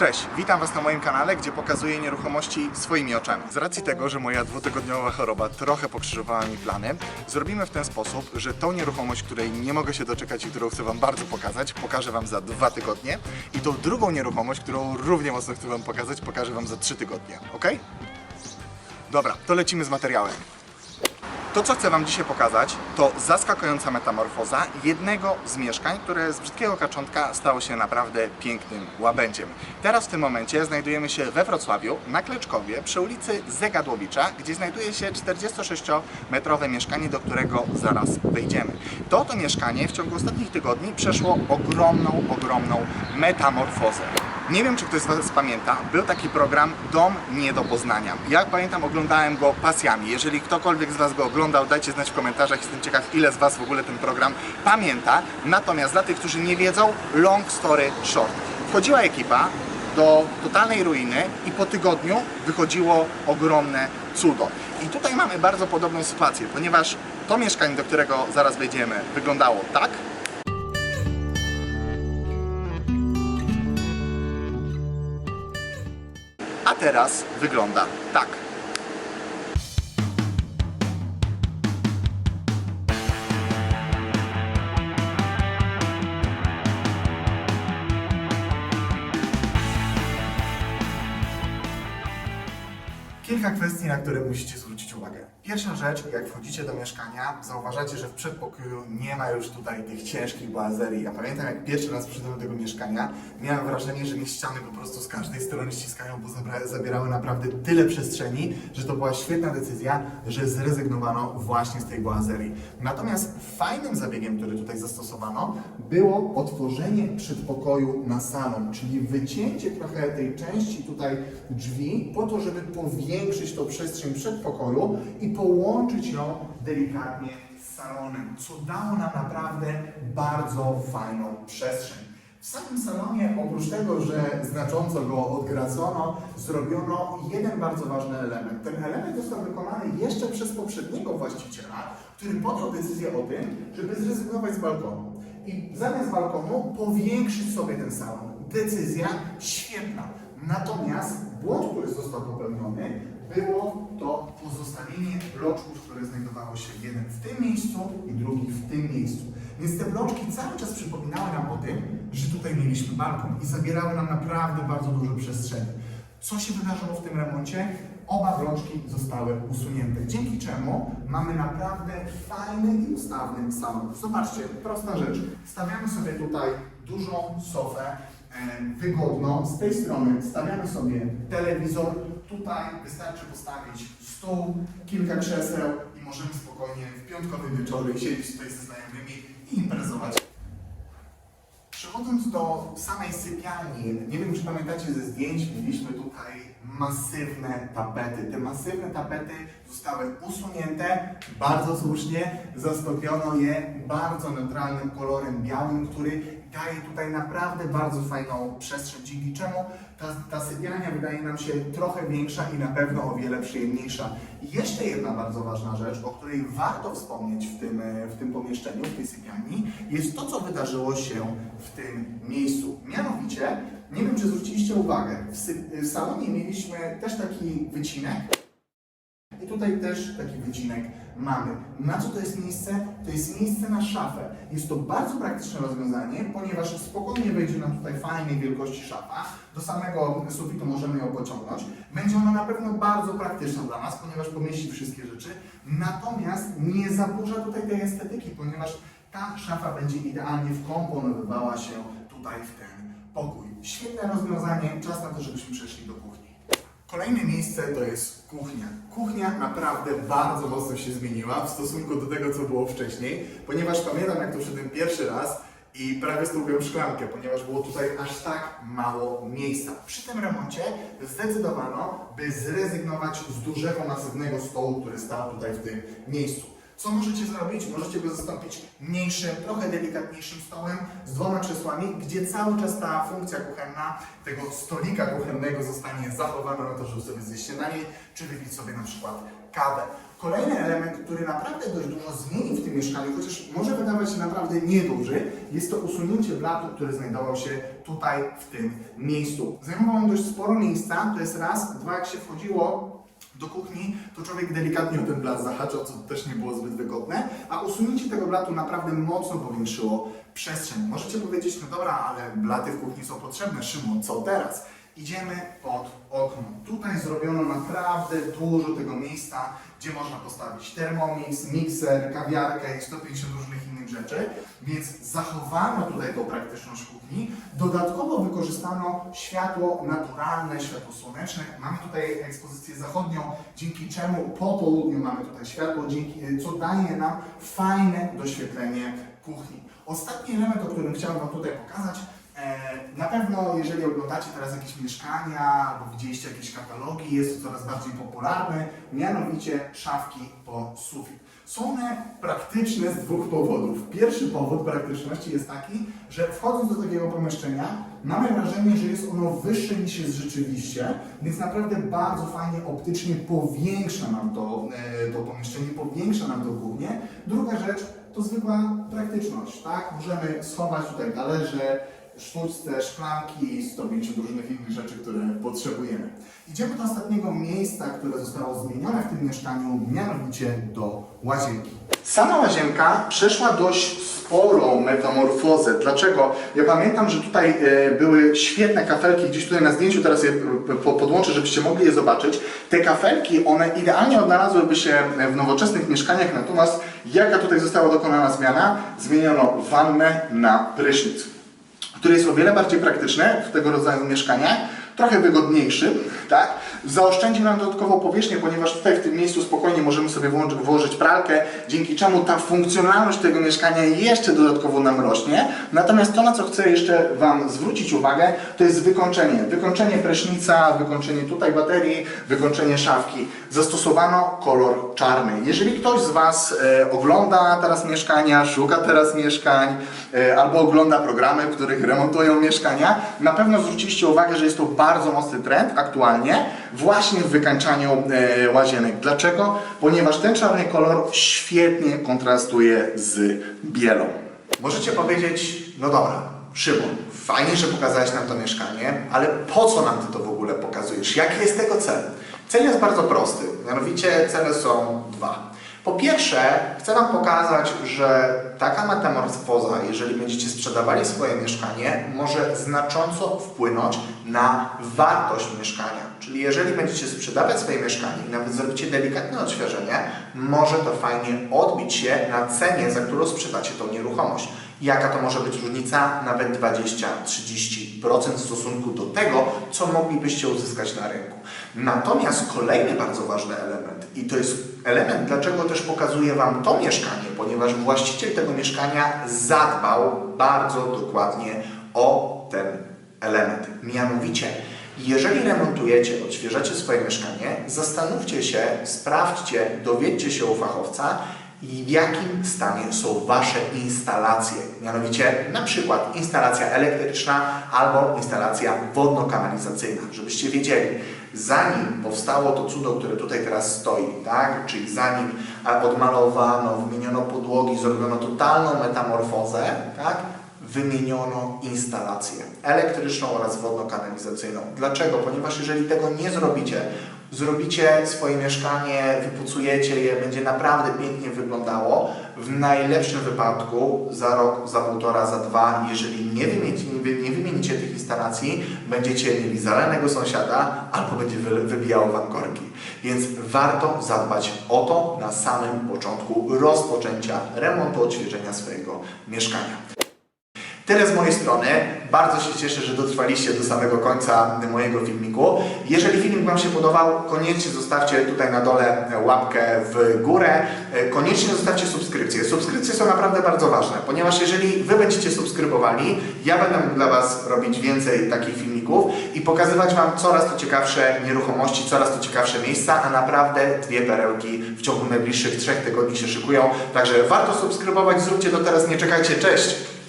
Cześć, witam Was na moim kanale, gdzie pokazuję nieruchomości swoimi oczami. Z racji tego, że moja dwutygodniowa choroba trochę pokrzyżowała mi plany, zrobimy w ten sposób, że tą nieruchomość, której nie mogę się doczekać i którą chcę Wam bardzo pokazać, pokażę Wam za dwa tygodnie i tą drugą nieruchomość, którą równie mocno chcę Wam pokazać, pokażę Wam za trzy tygodnie, ok? Dobra, to lecimy z materiałem. To, co chcę Wam dzisiaj pokazać, to zaskakująca metamorfoza jednego z mieszkań, które z brzydkiego kaczątka stało się naprawdę pięknym łabędziem. Teraz w tym momencie znajdujemy się we Wrocławiu, na Kleczkowie, przy ulicy Zegadłowicza, gdzie znajduje się 46-metrowe mieszkanie, do którego zaraz wejdziemy. To to mieszkanie w ciągu ostatnich tygodni przeszło ogromną, ogromną metamorfozę. Nie wiem, czy ktoś z Was pamięta, był taki program Dom nie do poznania. Ja pamiętam, oglądałem go pasjami. Jeżeli ktokolwiek z Was go oglądał, dajcie znać w komentarzach. Jestem ciekaw, ile z Was w ogóle ten program pamięta. Natomiast dla tych, którzy nie wiedzą, long story short. Wchodziła ekipa do totalnej ruiny i po tygodniu wychodziło ogromne cudo. I tutaj mamy bardzo podobną sytuację, ponieważ to mieszkanie, do którego zaraz wejdziemy, wyglądało tak, a teraz wygląda tak. Kilka kwestii, na które musicie zwrócić uwagę. Pierwsza rzecz, jak wchodzicie do mieszkania, zauważacie, że w przedpokoju nie ma już tutaj tych ciężkich boazerii. Ja pamiętam, jak pierwszy raz przyszedłem do tego mieszkania, miałem wrażenie, że mi ściany po prostu z każdej strony ściskają, bo zabierały naprawdę tyle przestrzeni, że to była świetna decyzja, że zrezygnowano właśnie z tej boazerii. Natomiast fajnym zabiegiem, który tutaj zastosowano, było otworzenie przedpokoju na salon, czyli wycięcie trochę tej części tutaj drzwi po to, żeby powiększyć tą przestrzeń przedpokoju i połączyć ją delikatnie z salonem, co dało nam naprawdę bardzo fajną przestrzeń. W samym salonie, oprócz tego, że znacząco go odgracono, zrobiono jeden bardzo ważny element. Ten element został wykonany jeszcze przez poprzedniego właściciela, który podjął decyzję o tym, żeby zrezygnować z balkonu. I zamiast balkonu powiększyć sobie ten salon. Decyzja świetna. Natomiast błąd, który został popełniony, było to pozostawienie bloczków, które znajdowało się jeden w tym miejscu i drugi w tym miejscu. Więc te bloczki cały czas przypominały nam o tym, że tutaj mieliśmy balkon i zabierały nam naprawdę bardzo dużo przestrzeni. Co się wydarzyło w tym remoncie? Oba bloczki zostały usunięte, dzięki czemu mamy naprawdę fajny i ustawny salon. Zobaczcie, prosta rzecz. Stawiamy sobie tutaj dużą sofę, e, wygodną. Z tej strony stawiamy sobie telewizor. Tutaj wystarczy postawić stół, kilka krzeseł i możemy spokojnie w piątkowe wieczory siedzieć tutaj ze znajomymi i imprezować. Przechodząc do samej sypialni, nie wiem czy pamiętacie ze zdjęć, mieliśmy tutaj masywne tapety. Te masywne tapety zostały usunięte, bardzo słusznie, zastąpiono je bardzo neutralnym kolorem białym, który daje tutaj naprawdę bardzo fajną przestrzeń, dzięki czemu ta, ta sypialnia wydaje nam się trochę większa i na pewno o wiele przyjemniejsza. I jeszcze jedna bardzo ważna rzecz, o której warto wspomnieć w tym, w tym pomieszczeniu, w tej sypialni, jest to, co wydarzyło się w tym miejscu. Mianowicie, nie wiem, czy zwróciliście uwagę, w, w salonie mieliśmy też taki wycinek, tutaj też taki wycinek mamy. Na co to jest miejsce? To jest miejsce na szafę. Jest to bardzo praktyczne rozwiązanie, ponieważ spokojnie wejdzie nam tutaj fajnej wielkości szafa. Do samego sufitu możemy ją pociągnąć. Będzie ona na pewno bardzo praktyczna dla nas, ponieważ pomieści wszystkie rzeczy. Natomiast nie zaburza tutaj tej estetyki, ponieważ ta szafa będzie idealnie wkomponowywała się tutaj w ten pokój. Świetne rozwiązanie. Czas na to, żebyśmy przeszli do kuchni. Kolejne miejsce to jest kuchnia. Kuchnia naprawdę bardzo mocno się zmieniła w stosunku do tego, co było wcześniej, ponieważ pamiętam, jak tu przyszedłem pierwszy raz i prawie stłupiłem szklankę, ponieważ było tutaj aż tak mało miejsca. Przy tym remoncie zdecydowano, by zrezygnować z dużego, masywnego stołu, który stał tutaj w tym miejscu. Co możecie zrobić? Możecie go zastąpić mniejszym, trochę delikatniejszym stołem z dwoma krzesłami, gdzie cały czas ta funkcja kuchenna tego stolika kuchennego zostanie zachowana na to, żeby sobie zjeść śniadanie, czy wypić sobie na przykład kawę. Kolejny element, który naprawdę dość dużo zmieni w tym mieszkaniu, chociaż może wydawać się naprawdę nieduży, jest to usunięcie blatu, który znajdował się tutaj w tym miejscu. Zajmował on dość sporo miejsca, to jest raz, dwa, jak się wchodziło do kuchni, to człowiek delikatnie o ten blat zahaczał, co też nie było zbyt wygodne, a usunięcie tego blatu naprawdę mocno powiększyło przestrzeń. Możecie powiedzieć, no dobra, ale blaty w kuchni są potrzebne, Szymon, co teraz? Idziemy pod okno. Tutaj zrobiono naprawdę dużo tego miejsca, gdzie można postawić termomix, mikser, kawiarkę i 150 różnych innych rzeczy, więc zachowano tutaj tą praktyczność kuchni. Dodatkowo wykorzystano światło naturalne, światło słoneczne. Mamy tutaj ekspozycję zachodnią, dzięki czemu po południu mamy tutaj światło, dzięki, co daje nam fajne doświetlenie kuchni. Ostatni element, o którym chciałem Wam tutaj pokazać, Na pewno, jeżeli oglądacie teraz jakieś mieszkania albo widzieliście jakieś katalogi, jest to coraz bardziej popularne, mianowicie szafki po sufit. Są one praktyczne z dwóch powodów. Pierwszy powód praktyczności jest taki, że wchodząc do takiego pomieszczenia, mamy wrażenie, że jest ono wyższe niż jest rzeczywiście, więc naprawdę bardzo fajnie optycznie powiększa nam to, e, to pomieszczenie, powiększa nam to głównie. Druga rzecz to zwykła praktyczność, tak? Możemy schować tutaj talerze, sztuczce, szklanki i 150 różnych innych rzeczy, które potrzebujemy. Idziemy do ostatniego miejsca, które zostało zmienione w tym mieszkaniu, mianowicie do łazienki. Sama łazienka przeszła dość sporą metamorfozę. Dlaczego? Ja pamiętam, że tutaj e, były świetne kafelki, gdzieś tutaj na zdjęciu teraz je po- podłączę, żebyście mogli je zobaczyć. Te kafelki, one idealnie odnalazłyby się w nowoczesnych mieszkaniach, natomiast jaka tutaj została dokonana zmiana? Zmieniono wannę na prysznic który jest o wiele bardziej praktyczny w tego rodzaju mieszkaniach, trochę wygodniejszy, tak? Zaoszczędzi nam dodatkową powierzchnię, ponieważ tutaj w tym miejscu spokojnie możemy sobie włączyć, włożyć pralkę, dzięki czemu ta funkcjonalność tego mieszkania jeszcze dodatkowo nam rośnie. Natomiast to, na co chcę jeszcze Wam zwrócić uwagę, to jest wykończenie. Wykończenie prysznica, wykończenie tutaj baterii, wykończenie szafki. Zastosowano kolor czarny. Jeżeli ktoś z Was e, ogląda teraz mieszkania, szuka teraz mieszkań, e, albo ogląda programy, w których remontują mieszkania, na pewno zwróciliście uwagę, że jest to bardzo mocny trend aktualnie właśnie w wykańczaniu e, łazienek. Dlaczego? Ponieważ ten czarny kolor świetnie kontrastuje z bielą. Możecie powiedzieć, no dobra, Szymon, fajnie, że pokazałeś nam to mieszkanie, ale po co nam ty to w ogóle pokazujesz? Jaki jest tego cel? Cel jest bardzo prosty, mianowicie cele są dwa. Po pierwsze, chcę Wam pokazać, że taka metamorfoza, jeżeli będziecie sprzedawali swoje mieszkanie, może znacząco wpłynąć na wartość mieszkania. Czyli jeżeli będziecie sprzedawać swoje mieszkanie i nawet zrobicie delikatne odświeżenie, może to fajnie odbić się na cenie, za którą sprzedacie tą nieruchomość. Jaka to może być różnica? Nawet 20-30% w stosunku do tego, co moglibyście uzyskać na rynku. Natomiast kolejny bardzo ważny element, i to jest element, dlaczego też pokazuję Wam to mieszkanie, ponieważ właściciel tego mieszkania zadbał bardzo dokładnie o ten element. Mianowicie, jeżeli remontujecie, odświeżacie swoje mieszkanie, zastanówcie się, sprawdźcie, dowiedzcie się u fachowca, i w jakim stanie są Wasze instalacje. Mianowicie na przykład instalacja elektryczna albo instalacja wodno-kanalizacyjna, żebyście wiedzieli, zanim powstało to cudo, które tutaj teraz stoi, tak? czyli zanim e, odmalowano, wymieniono podłogi, zrobiono totalną metamorfozę, tak? wymieniono instalację elektryczną oraz wodno-kanalizacyjną. Dlaczego? Ponieważ jeżeli tego nie zrobicie, zrobicie swoje mieszkanie, wypucujecie je, będzie naprawdę pięknie wyglądało. W najlepszym wypadku za rok, za półtora, za dwa, jeżeli nie wymienicie, nie wymienicie tych instalacji, będziecie mieli zalanego sąsiada albo będzie wy- wybijało Wam korki. Więc warto zadbać o to na samym początku rozpoczęcia remontu, odświeżenia swojego mieszkania. Tyle z mojej strony. Bardzo się cieszę, że dotrwaliście do samego końca mojego filmiku. Jeżeli filmik Wam się podobał, koniecznie zostawcie tutaj na dole łapkę w górę. Koniecznie zostawcie subskrypcję. Subskrypcje są naprawdę bardzo ważne, ponieważ jeżeli Wy będziecie subskrybowali, ja będę dla Was robić więcej takich filmików i pokazywać Wam coraz to ciekawsze nieruchomości, coraz to ciekawsze miejsca, a naprawdę dwie perełki w ciągu najbliższych trzech tygodni się szykują. Także warto subskrybować, zróbcie to teraz, nie czekajcie. Cześć!